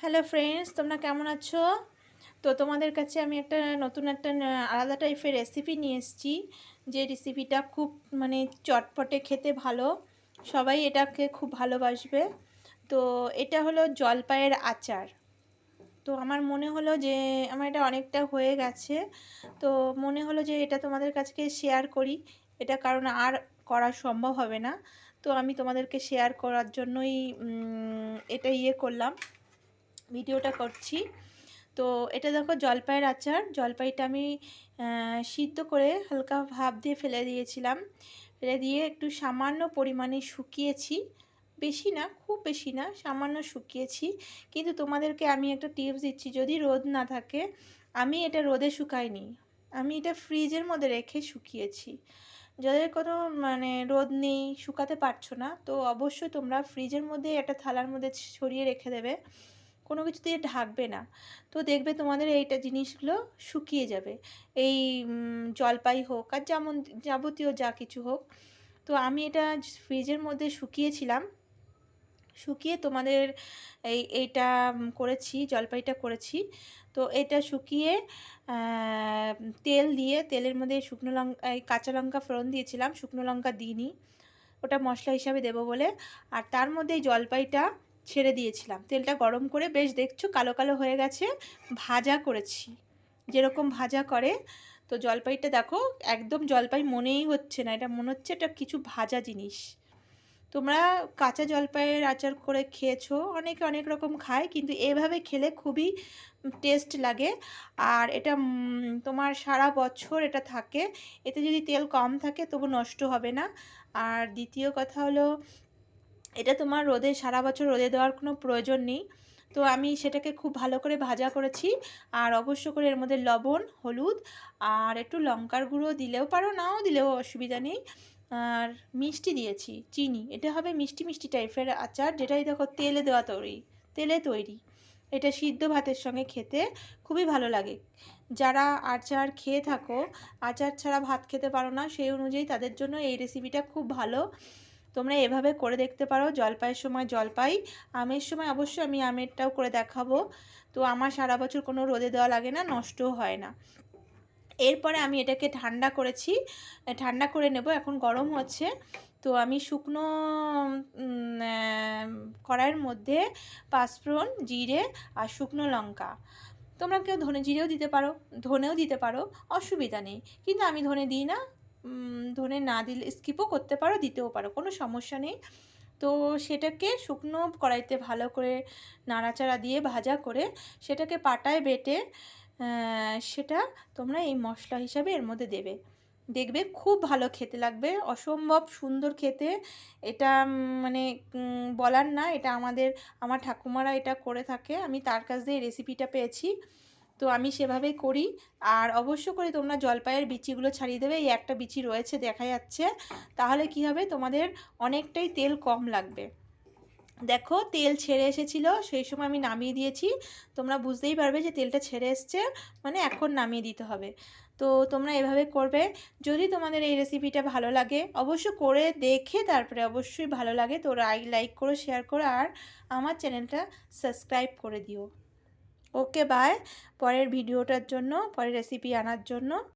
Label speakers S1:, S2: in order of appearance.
S1: Hello friends, তোমরা কেমন আছো? তো তোমাদের কাছে আমি একটা নতুন একটা আলাদা টাইপের রেসিপি নিয়ে এসেছি। যে রেসিপিটা খুব মানে চটপটে খেতে ভালো। সবাই এটাকে খুব ভালোবাসবে। তো এটা হলো জলপাইয়ের আচার। তো আমার মনে হলো যে, আমার এটা অনেকটা হয়ে গেছে। তো মনে হলো যে, এটা তোমাদের কাছে শেয়ার করি। এটা কারণ আর করা সম্ভব হবে না। তো আমি তোমাদেরকে শেয়ার করার জন্যই এটা ইয়ে করলাম। ভিডিওটা করছি। তো এটা দেখো জলপাইয়ের আচার। জলপাইটা আমি সিদ্ধ করে হালকা ভাব দিয়ে ফেলে দিয়েছিলাম। ফেলে দিয়ে একটু সামান্য পরিমাণে শুকিয়েছি। বেশি না, খুব বেশি না, সামান্য শুকিয়েছি। কিন্তু তোমাদেরকে আমি একটা টিপস দিচ্ছি, যদি রোদ না থাকে, আমি এটা রোদে শুকাইনি। আমি এটা ফ্রিজের মধ্যে রেখে শুকিয়েছি। যাদের কোনো মানে রোদ নেই, শুকাতে পারছ না, তো অবশ্যই তোমরা ফ্রিজের মধ্যে একটা থালার মধ্যে ছড়িয়ে রেখে দেবে। কোনো কিছু দিয়ে ঢাকবে না। তো দেখবে তোমাদের এইটা জিনিসগুলো শুকিয়ে যাবে। এই জলপাই হোক আর যেমন, যাবতীয় যা কিছু হোক। তো আমি এটা ফ্রিজের মধ্যে শুকিয়েছিলাম। শুকিয়ে তোমাদের এই, এইটা করেছি, জলপাইটা করেছি। তো এটা শুকিয়ে তেল দিয়ে, তেলের মধ্যে শুকনো লঙ্কা এই কাঁচা লঙ্কা ফোড়ন দিয়েছিলাম। শুকনো লঙ্কা দিইনি। ওটা মশলা হিসাবে দেবো বলে। আর তার মধ্যে জলপাইটা ছেড়ে দিয়েছিলাম। তেলটা গরম করে বেশ দেখছ কালো কালো হয়ে গেছে, ভাজা করেছি। যেরকম ভাজা করে, তো জলপাইটা দেখো, একদম জলপাই মনেই হচ্ছে না। এটা মনে হচ্ছে এটা কিছু ভাজা জিনিস। তোমরা কাঁচা জলপাইয়ের আচার করে খেয়েছো, অনেকে অনেক রকম খায়, কিন্তু এভাবে খেলে খুবই টেস্ট লাগে। আর এটা তোমার সারা বছর এটা থাকে। এতে যদি তেল কম থাকে তবু নষ্ট হবে না। আর দ্বিতীয় কথা হলো এটা তোমার রোদে, সারা বছর রোদে দেওয়ার কোনো প্রয়োজন নেই। তো আমি সেটাকে খুব ভালো করে ভাজা করেছি। আর অবশ্য করে এর মধ্যে লবণ, হলুদ আর একটু লঙ্কার গুঁড়ো দিলেও পারো, নাও দিলেও অসুবিধা নেই। আর মিষ্টি দিয়েছি, চিনি। এটা হবে মিষ্টি মিষ্টি টাইপের আচার, যেটাই দেখো তেলে দেওয়া তৈরি, তেলে তৈরি। এটা সিদ্ধ ভাতের সঙ্গে খেতে খুবই ভালো লাগে। যারা আচার খেয়ে থাকো, আচার ছাড়া ভাত খেতে পারো না, সেই অনুযায়ী তাদের জন্য এই রেসিপিটা খুব ভালো। তোমরা এভাবে করে দেখতে পারো, জলপাইয়ের সময় জলপাই, আমের সময় অবশ্যই আমি আমেরটাও করে দেখাবো। তো আমার সারা বছর কোনো রোদে দেওয়া লাগে না, নষ্টও হয় না। এরপরে আমি এটাকে ঠান্ডা করেছি ঠান্ডা করে নেব, এখন গরম হচ্ছে। তো আমি শুকনো কড়াইয়ের মধ্যে পাঁচফোড়ন, জিরে আর শুকনো লঙ্কা। তোমরা কেউ ধনে জিরেও দিতে পারো, ধনেও দিতে পারো, অসুবিধা নেই। কিন্তু আমি ধনে দিই না ধনে না দিলে স্কিপও করতে পারো, দিতেও পারো, কোনো সমস্যা নেই। তো সেটাকে শুকনো কড়াইতে ভালো করে নাড়াচাড়া দিয়ে ভাজা করে সেটাকে পাটায় বেটে সেটা তোমরা এই মশলা হিসাবে এর মধ্যে দেবে। দেখবে খুব ভালো খেতে লাগবে, অসম্ভব সুন্দর খেতে। এটা মানে বলার না, এটা আমাদের, আমার ঠাকুমারা এটা করে থাকে, আমি তার কাছ দিয়ে রেসিপিটা পেয়েছি। তো আমি সেভাবেই করি। আর অবশ্য করে তোমরা জলপাইয়ের বিচিগুলো ছাড়িয়ে দেবে, এই একটা বিচি রয়েছে দেখা যাচ্ছে। তাহলে কি হবে? তোমাদের অনেকটাই তেল কম লাগবে। দেখো, তেল ছেড়ে এসেছিল, সেই সময় আমি নামিয়ে দিয়েছি। তোমরা বুঝতেই পারবে যে তেলটা ছেড়ে এসছে মানে এখন নামিয়ে দিতে হবে। তো তোমরা এভাবে করবে। যদি তোমাদের এই রেসিপিটা ভালো লাগে, অবশ্য করে দেখে তারপরে অবশ্যই ভালো লাগে। তো লাইক করো শেয়ার করো, আর আমার চ্যানেলটা সাবস্ক্রাইব করে দিও। ওকে বাই পরের ভিডিওটার জন্য পরের রেসিপি আনার জন্য।